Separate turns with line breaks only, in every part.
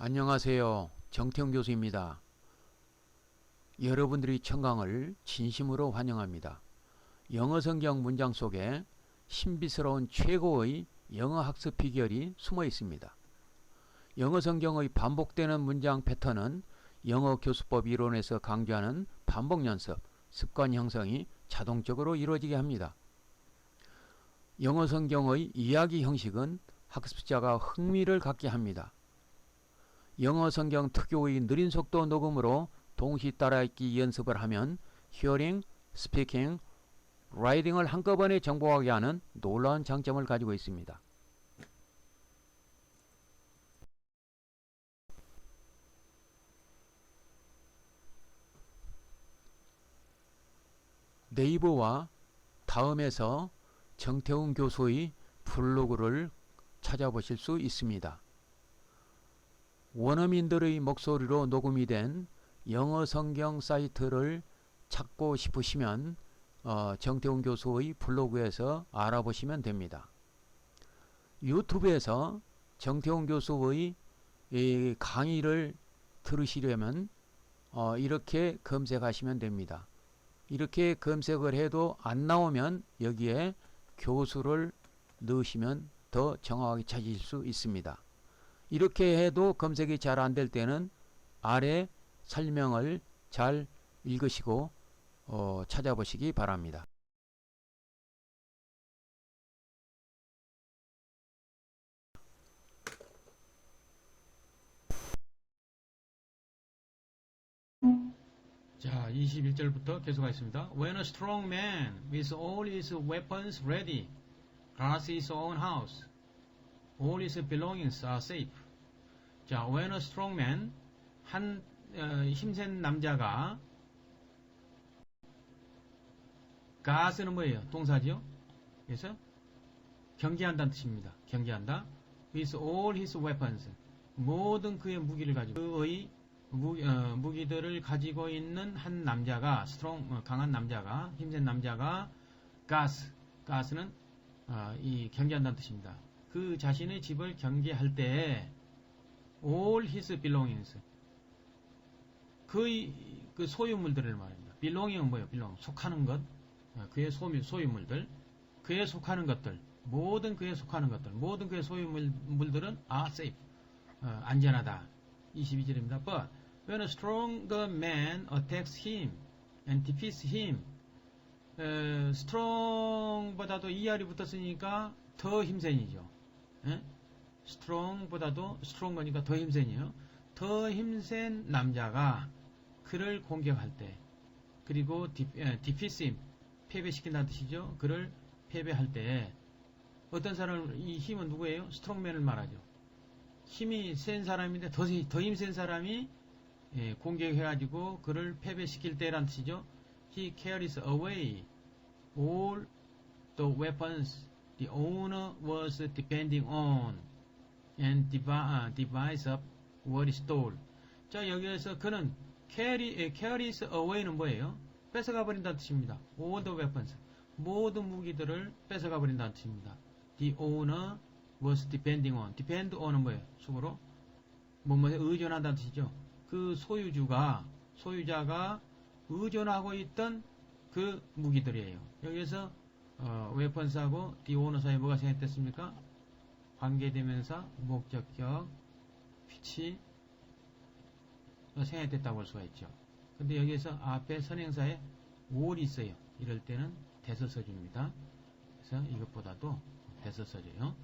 안녕하세요. 정태웅 교수입니다. 여러분들의 청강을 진심으로 환영합니다. 영어 성경 문장 속에 신비스러운 최고의 영어 학습 비결이 숨어 있습니다. 영어 성경의 반복되는 문장 패턴은 영어 교수법 이론에서 강조하는 반복 연습, 습관 형성이 자동적으로 이루어지게 합니다. 영어 성경의 이야기 형식은 학습자가 흥미를 갖게 합니다. 영어 성경 특유의 느린 속도 녹음으로 동시 따라읽기 연습을 하면 히어링, 스피킹, 라이딩을 한꺼번에 정복하게 하는 놀라운 장점을 가지고 있습니다. 네이버와 다음에서 정태웅 교수의 블로그를 찾아보실 수 있습니다. 원어민들의 목소리로 녹음이 된 영어 성경 사이트를 찾고 싶으시면 어, 정태훈 교수의 블로그에서 알아보시면 됩니다. 유튜브에서 정태훈 교수의 이 강의를 들으시려면 어, 이렇게 검색하시면 됩니다. 이렇게 검색을 해도 안 나오면 여기에 교수를 넣으시면 더 정확하게 찾으실 수 있습니다. 이렇게 해도 검색이 잘 안 될 때는 아래 설명을 잘 읽으시고 어, 찾아보시기 바랍니다.
자, 21절부터 계속하겠습니다. When a strong man with all his weapons ready guards his own house, all his belongings are safe. 자, when a strong man 한 어, 힘센 남자가 가스는 뭐예요? 동사지요? 그래서 경계한다는 뜻입니다. 경계한다. with all his weapons 모든 그의 무기를 가지고 그의 무, 어, 무기들을 가지고 있는 한 남자가 스트롱 어, 강한 남자가 힘센 남자가 가스 가스는 어, 이 경계한다는 뜻입니다. 그 자신의 집을 경계할 때 all his belongings 그의 그 소유물들을 말합니다. belonging은 뭐예요? belong 속하는 것 어, 그의 소유, 소유물들 그에 속하는 것들 모든 그에 속하는 것들 모든 그의 소유물들은 are safe 어, 안전하다 22절입니다. But when a stronger man attacks him and defeats him, 에, strong보다도 ER이 붙었으니까 더 힘센이죠. 에? strong보다도 stronger 더 힘센이요. 더 힘센 남자가 그를 공격할 때, 그리고 him, 패배시킨다는 뜻이죠. 그를 패배할 때, 어떤 사람, 이 힘은 누구예요? 스트롱맨을 말하죠. 힘이 센 사람인데 더, 더 힘센 사람이 예, 공격해가지고 그를 패배시킬 때란 뜻이죠. He carries away all the weapons the owner was depending on and divide up what is stole. 자 여기에서 그는 carry, 예, carries away는 뭐예요? 뺏어가 버린다는 뜻입니다. all the weapons 모든 무기들을 뺏어가 버린다는 뜻입니다. The owner was depending on. depend on은 뭐예요? 수고로 뭐뭐에 의존한다는 뜻이죠. 그 소유주가 소유자가 의존하고 있던 그 무기들이에요. 여기에서 어, the owner 사이에 뭐가 생략됐습니까? 관계대명사, 목적격, 위치 생략됐다고 볼 수가 있죠. 근데 여기에서 앞에 선행사에 all이 있어요. 이럴 때는 대서서준입니다. 그래서 이것보다도 대서서줘요.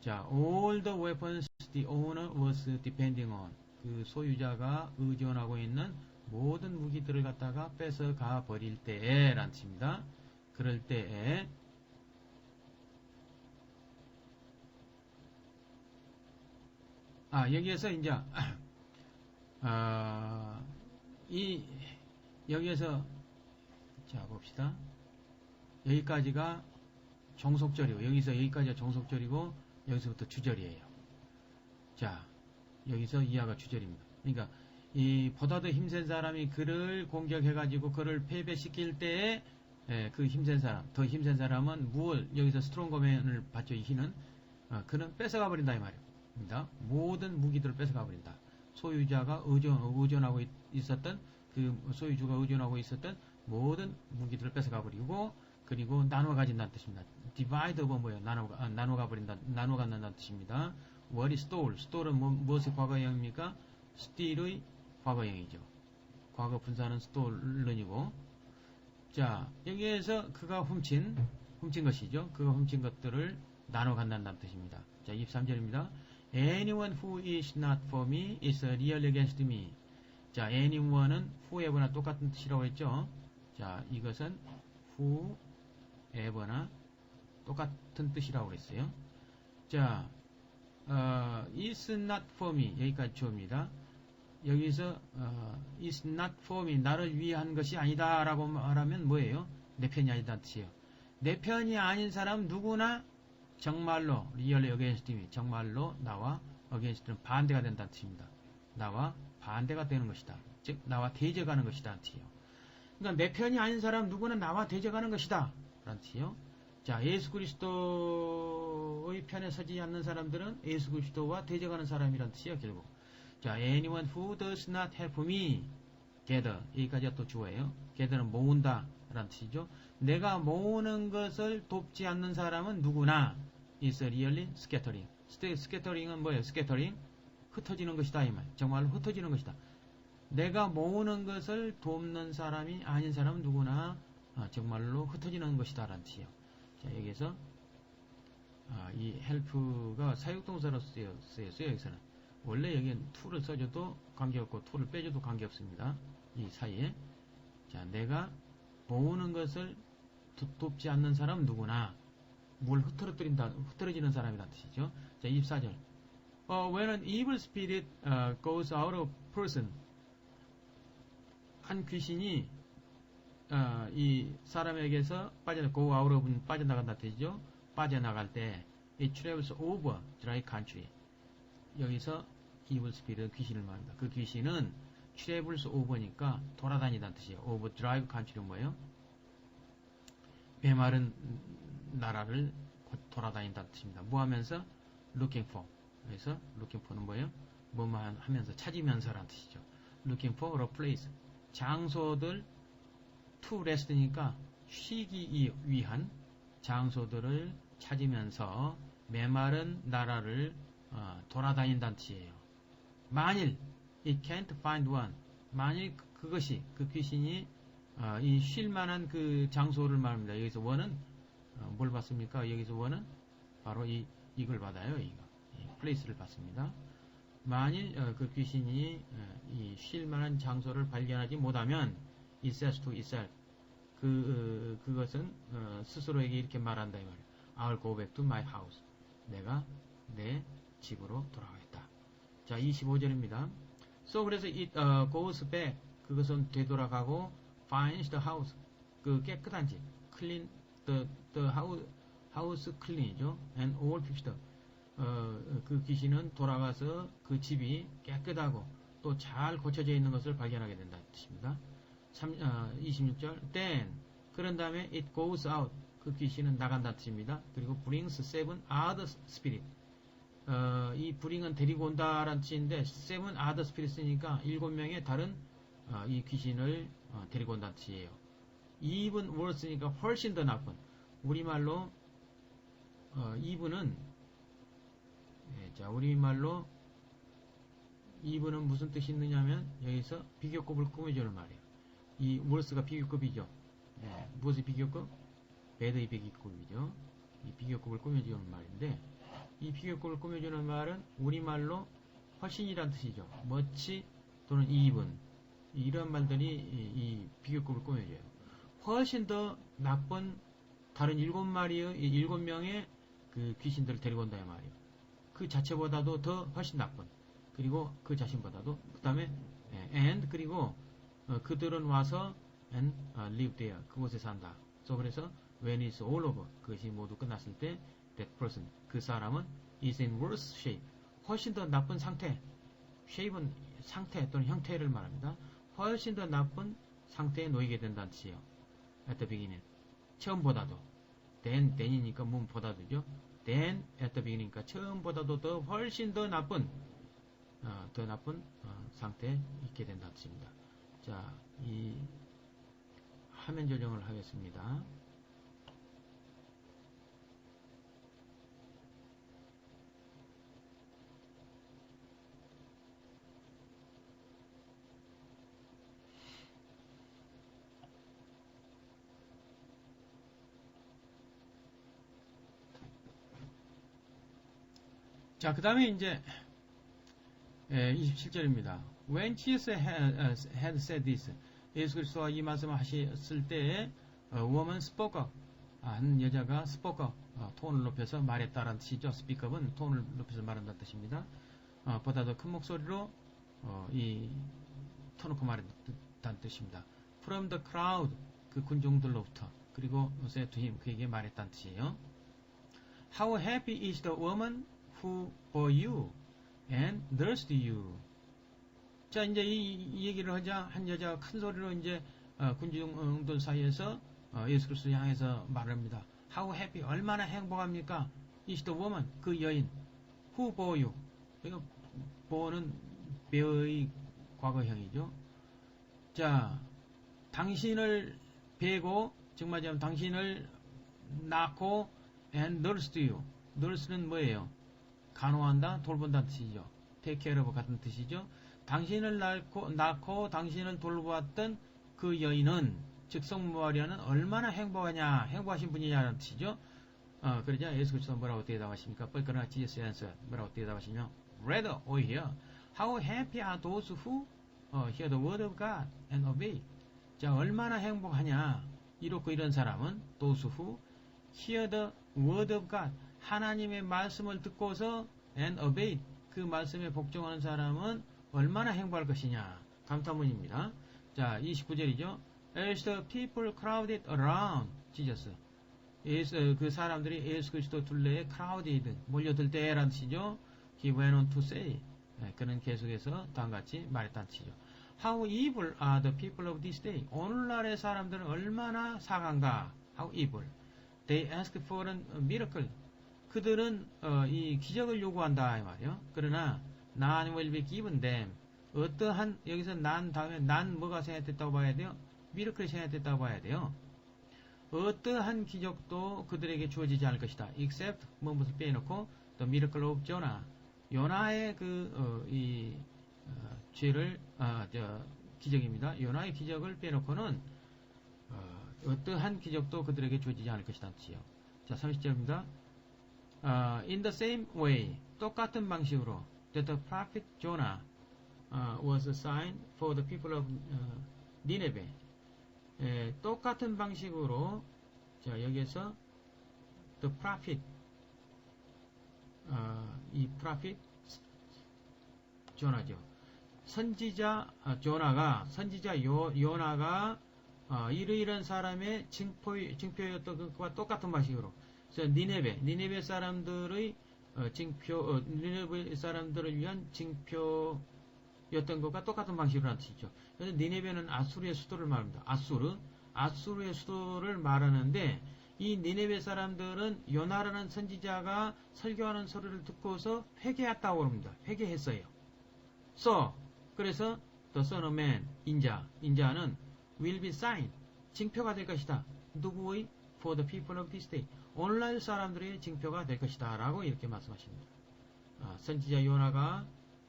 자, all the weapons the owner was depending on. 그 소유자가 의존하고 있는 모든 무기들을 갖다가 뺏어가 버릴 때에 란 뜻입니다. 그럴 때에 아 여기에서 이제 아, 이 여기에서 자 봅시다. 여기까지가 종속절이고 여기서 여기까지가 종속절이고 여기서부터 주절이에요. 자 여기서 이하가 주절입니다. 그러니까 이 보다 더 힘센 사람이 그를 공격해 가지고 그를 패배시킬 때에 에, 그 힘센 사람, 더 힘센 사람은 무얼 여기서 스트롱거맨을 받죠. 이 힘은 어, 그는 뺏어가 버린다 이 말입니다. 모든 무기들을 뺏어가 버린다. 소유자가 의존, 의존하고 있- 있었던 그 소유주가 의존하고 있었던 모든 무기들을 뺏어가 버리고 그리고 나눠 가진다는 뜻입니다. divide 뭐예요? 나눠 아, 나눠 가버린다, 나눠 갖는다는 뜻입니다. is stole? stole은 뭐, 무엇의 과거형입니까? steal의 과거형이죠. 과거 분사는 stolen이고 자 여기에서 그가 훔친 훔친 것이죠. 그가 훔친 것들을 나눠 갖는다는 뜻입니다. 자 23절입니다. Anyone who is not for me is real against me. 자, anyone은 whoever나 똑같은 뜻이라고 했죠. 자, 이것은 whoever나 똑같은 뜻이라고 그랬어요. 자, 어, is not for me 여기까지 주어입니다. 여기서 어, is not for me 나를 위한 것이 아니다 라고 말하면 뭐예요? 내 편이 아니다는 뜻이에요. 내 편이 아닌 사람 누구나 정말로 리얼 against me 정말로 나와 against는 반대가 된다는 뜻입니다. 나와 반대가 되는 것이다. 즉 나와 대적하는 것이다 뜻이에요. 그러니까 내 편이 아닌 사람 누구나 나와 대적하는 것이다. 라는 뜻이에요. 자, 예수 그리스도의 편에 서지 않는 사람들은 예수 그리스도와 대적하는 사람이란 뜻이에요, 결국. 자, anyone who does not help me gather 여기까지가 또 주어예요. gather는 모은다 라는 뜻이죠. 내가 모으는 것을 돕지 않는 사람은 누구나 is really scattering. scattering은 뭐예요? scattering 흩어지는 것이다 이 말. 정말로 흩어지는 것이다. 내가 모으는 것을 돕는 사람이 아닌 사람은 누구나 아, 정말로 흩어지는 것이다 라는 뜻이에요. 자 여기서 아, 이 help가 사육동사로 쓰여, 쓰였어요 여기서는. 원래 여기는 to를 써줘도 관계없고 to를 빼줘도 관계없습니다. 이 사이에. 자, 내가 모으는 것을 도- 돕지 않는 사람 은 누구나 뭘 흐트러뜨린다, 흐트러지는 사람이라는 뜻이죠. 자, 24절. 어, when an evil spirit uh, goes out of person, 한 귀신이 어, 이 사람에게서 빠져 go out of 빠져나간다 뜻이죠. 빠져나갈 때 it travels over dry country. 여기서 spirit 귀신을 말합니다. 그 귀신은 travels over니까 돌아다니다는 뜻이에요. over dry country는 뭐예요? 메마른 나라를 돌아다닌다는 뜻입니다. 뭐 하면서? looking for. 그래서 looking for는 뭐예요? 뭐만 하면서 찾으면서라는 뜻이죠. looking for a place. 장소들 to rest니까 쉬기 위한 장소들을 찾으면서 메마른 나라를 어, 돌아다닌다는 뜻이에요. 만일 it can't find one 만일 그- 그것이 그 귀신이 어, 이 쉴만한 그 장소를 말합니다. 여기서 원은 어, 뭘 받습니까? 여기서 원은 바로 이 이걸 받아요. 이거 이 플레이스를 받습니다. 만일 어, 그 귀신이 어, 이 쉴만한 장소를 발견하지 못하면 it says to itself 그 어, 그것은 어, 스스로에게 이렇게 말한다 이 말이에요. I'll go back to my house. 내가 내 집으로 돌아가겠다. 자, 25절입니다. So 그래서 it uh, goes back 그것은 되돌아가고 finds the house 그 깨끗한 집 clean the the house house clean이죠. and all fixed 어, 그 귀신은 돌아가서 그 집이 깨끗하고 또 잘 고쳐져 있는 것을 발견하게 된다는 뜻입니다. 3, 어, 26절 then 그런 다음에 it goes out 그 귀신은 나간다는 뜻입니다. 그리고 brings seven other spirit 어, 이 bring은 데리고 온다라는 뜻인데 seven other spirit이니까 일곱 명의 다른 어, 이 귀신을 어, 데리고 온다는 뜻이에요. even worse니까 훨씬 더 나쁜 우리말로 어, even은 예, 자 우리말로 even은 무슨 뜻이 있느냐면 여기서 비교급을 꾸며주는 말이에요. 이 worse가 비교급이죠. 예, 무엇의 비교급? 배드의 비교급이죠. 이 비교급을 꾸며주는 말인데 이 비교급을 꾸며주는 말은 우리말로 훨씬이란 뜻이죠. 멋지 또는 even 이런 말들이 이, 이 비교급을 꾸며줘요. 훨씬 더 나쁜 다른 일곱 마리의 이 일곱 명의 그 귀신들을 데리고 온다 이 말이에요. 그 자체보다도 더 훨씬 나쁜 그리고 그 자신보다도 그 다음에 and 그리고 어, 그들은 와서 and uh, live there 그곳에 산다. so 그래서 when it's all over 그것이 모두 끝났을 때 that person 그 사람은 is in worse shape 훨씬 더 나쁜 상태 shape은 상태 또는 형태를 말합니다. 훨씬 더 나쁜 상태에 놓이게 된다는 뜻이에요. at the beginning 처음보다도 then then이니까 문보다도죠. then at the beginning니까 처음보다도 더 훨씬 더 나쁜 어, 더 나쁜 어, 상태에 있게 된다는 뜻입니다. 자, 이 화면 조정을 하겠습니다. 자, 그 다음에 이제 예, 27절입니다. When Jesus had, uh, had said this, 예수 그리스도가 이 말씀을 하셨을 때 어, woman spoke up, 아, 한 여자가 spoke up, 어, 톤을 높여서 말했다라는 뜻이죠. speak up은 톤을 높여서 말한다는 뜻입니다. 어, 보다 더 큰 목소리로 어, 이 터놓고 말했다는 뜻입니다. From the crowd, 그 군중들로부터 그리고 said to him, 그에게 말했다는 뜻이에요. How happy is the woman who bore you and nursed you. 자, 이제 이, 이 얘기를 하자 한 여자가 큰 소리로 이제 어, 군중들 사이에서 어, 예수 그리스도 향해서 말합니다. How happy, 얼마나 행복합니까? is the woman, 그 여인, who bore you. 이거 bore는 bear의 과거형이죠. 자, 당신을 베고, 즉 말하자면 당신을 낳고 and nursed you. nurse는 뭐예요? 간호한다, 돌본다는 뜻이죠. of 같은 뜻이죠. 당신을 낳고, 낳고 당신을 돌보았던 그 여인은, 즉 성모마리아는 얼마나 행복하냐, 행복하신 분이냐는 뜻이죠. 어, 그러자 예수 그리스도 뭐라고 대답하십니까? 그러나 Jesus answered, 뭐라고 대답하시냐? Rather, 오히려, how happy are those who 어, hear the word of God and obey. 자, 얼마나 행복하냐? 이렇고 이런 사람은 those who hear the word of God. 하나님의 말씀을 듣고서 and obey. 그 말씀에 복종하는 사람은 얼마나 행복할 것이냐. 감탄문입니다. 자, 29절이죠. As the people crowded around Jesus. 예수, 그 사람들이 예수 그리스도 둘레에 crowded, 몰려들 때라는 뜻이죠. He went on to say. 네, 그는 계속해서 다음과 같이 말했다는 뜻이죠. How evil are the people of this day? 오늘날의 사람들은 얼마나 사간가? How evil? They ask for a miracle. 그들은 어, 이 기적을 요구한다 이 말이요. 그러나 none will be given them. 어떠한 여기서 난 다음에 난 뭐가 생각됐다고 봐야 돼요? 미러클이 생각됐다고 봐야 돼요. 어떠한 기적도 그들에게 주어지지 않을 것이다. except 뭐 무엇을 빼놓고 the miracle of Jonah. 요나의 그, 어, 이, 어, 죄를, 아, 저, 기적입니다. 요나의 기적을 빼놓고는, 어, 떠한 기적도 그들에게 주어지지 않을 것이다. 뜻이요. 자, 30절입니다. 아, in the same way, 똑같은 방식으로, that the prophet Jonah uh, was a sign for the people of uh, Nineveh. 에, 똑같은 방식으로, 자, 여기에서, the prophet, 어, 이 프라핏 조나죠. 선지자 아, 조나가 선지자 요, 요나가 어, 이러이런 사람의 증표, 증표였던 것과 똑같은 방식으로 그래서 니네베 니네베 사람들의 어, 증표 어, 니네베 사람들을 위한 증표였던 것과 똑같은 방식으로 한 뜻이죠. 그래서 니네베는 아수르의 수도를 말합니다. 아수르 아수르의 수도를 말하는데 이 니네베 사람들은 요나라는 선지자가 설교하는 소리를 듣고서 회개했다고 합니다. 회개했어요. So, 그래서 the son of man, 인자, 인자는 will be sign, 징표가 될 것이다. 누구의? for the people of this day. 오늘날 사람들의 징표가 될 것이다. 라고 이렇게 말씀하십니다. 아, 선지자 요나가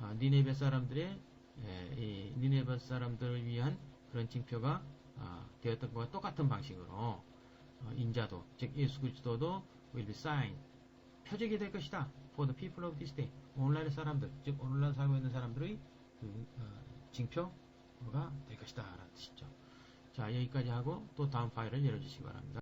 아, 니네베 사람들의 에, 이 니네베 사람들을 위한 그런 징표가 아, 되었던 것과 똑같은 방식으로 어, 인자도 즉 예수 그리스도도 will be sign 표적이 될 것이다 for the people of this day 오늘날의 사람들 즉 오늘날 살고 있는 사람들의 그 어, 징표가 될 것이다 라는 뜻이죠 자 여기까지 하고 또 다음 파일을 열어주시기 바랍니다